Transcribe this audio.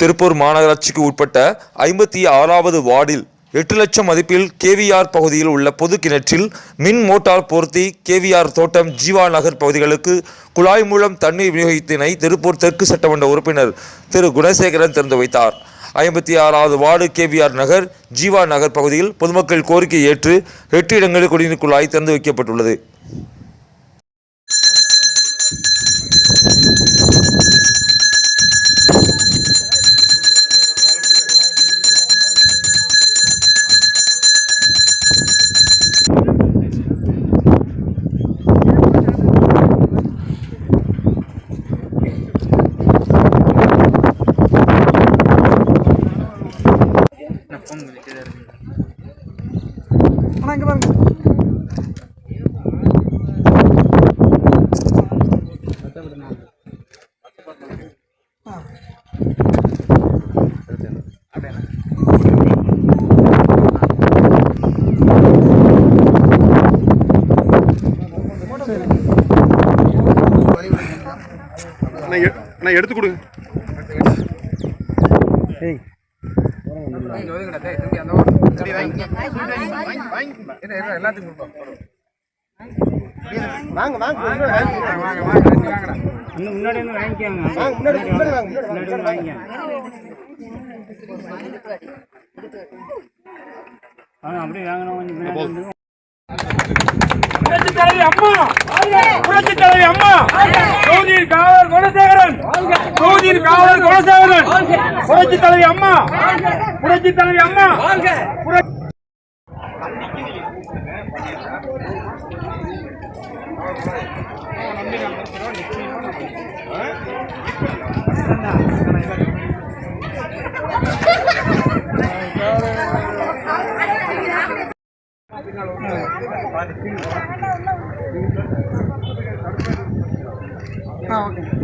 திருப்பூர் மாநகராட்சிக்கு உட்பட்ட ஐம்பத்தி ஆறாவது வார்டில் எட்டு லட்சம் மதிப்பில் கேவிஆர் பகுதியில் உள்ள பொது கிணற்றில் மின் மோட்டார் பொருத்தி கேவிஆர் தோட்டம் ஜீவா நகர் பகுதிகளுக்கு குழாய் மூலம் தண்ணீர் விநியோகத்தினை திருப்பூர் தெற்கு சட்டமன்ற உறுப்பினர் திரு. குணசேகரன் திறந்து வைத்தார். ஐம்பத்தி ஆறாவது வார்டு கேவிஆர் நகர் ஜீவா நகர் பகுதியில் பொதுமக்கள் கோரிக்கை ஏற்று எட்டு இடங்களில் குடிநீர் குழாய் திறந்து வைக்கப்பட்டுள்ளது. அண்ணா இங்க பாருங்க. அண்ணா எ- அண்ணா எடுத்து கொடுங்க. இன்னும் வந்து வாங்கிக்கோங்க முன்னாடி வந்து வாங்கிக்கோங்க வாங்க. அப்படியே வாங்கணும் அம்மா புரட்சி தலைவி அம்மா. தொகுதியில் காவலர் குணசேகரன். தொகுதியில் காவலர் குணசேகரன். புரட்சி தலைவி அம்மா. புரட்சி தலைவி அம்மா. புரட்சி Ah, okay.